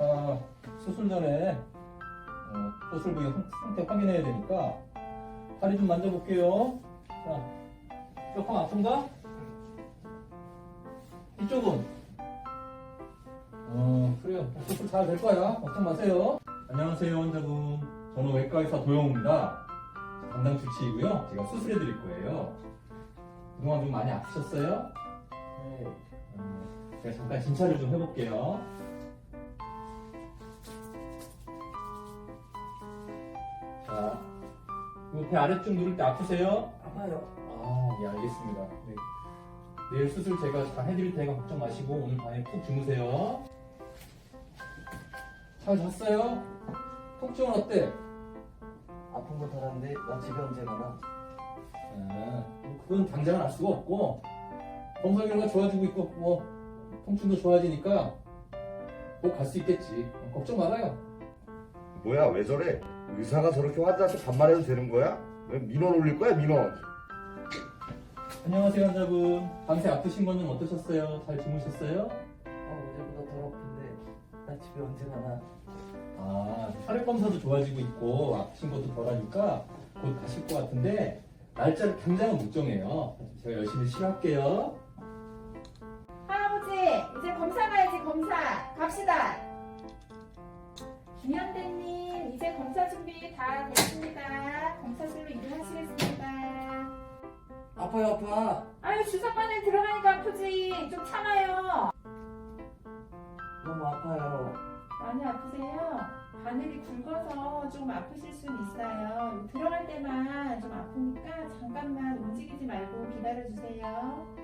자, 수술 전에 어, 수술 부위 상- 상태 확인해야 되니까 다리 좀 만져볼게요. 자, 조금 아픈가? 이쪽은? 어, 그래요. 수술 잘 될 거야. 걱정 마세요. 안녕하세요, 환자분. 저는 외과의사 도영우입니다. 담당 주치이고요. 제가 수술해 드릴 거예요. 그동안 좀 많이 아프셨어요? 네. 어, 제가 잠깐 진찰을 좀 해볼게요. 자, 이거 배 아래쪽 누를 때 아프세요? 아파요. 아, 예, 알겠습니다. 네. 내일 수술 제가 잘 해드릴 테니까 걱정 마시고 오늘 밤에 푹 주무세요. 잘 잤어요? 통증은 어때? 아픈 건 달았는데 나 집에 언제 가나? 아, 그건 당장은 알 수가 없고 검사 결과 좋아지고 있고 뭐 통증도 좋아지니까 꼭 갈 수 있겠지. 걱정 말아요. 뭐야 왜 저래? 의사가 저렇게 환자한테 반말해도 되는 거야? 왜 민원 올릴 거야 민원? 안녕하세요 환자분. 밤새 아프신 건좀 어떠셨어요? 잘 주무셨어요? 어, 어제보다 덜 아픈데 나 집에 언제 가나? 아, 혈액 검사도 좋아지고 있고 아프신 것도 덜하니까 곧 가실 것 같은데 날짜를 당장은 못 정해요. 제가 열심히 치료할게요. 할아버지 이제 검사 가야지 검사 갑시다 김현대님 이제 검사 준비 다 됐습니다 검사실로 이동하시겠습니다 아파요 아파. 아유 주사바늘 들어가니까 아프지 좀 참아요 너무 아파요. 많이 아프세요? 바늘이 굵어서 좀 아프실 수는 있어요 들어갈 때만 좀 아프니까 잠깐만 움직이지 말고 기다려주세요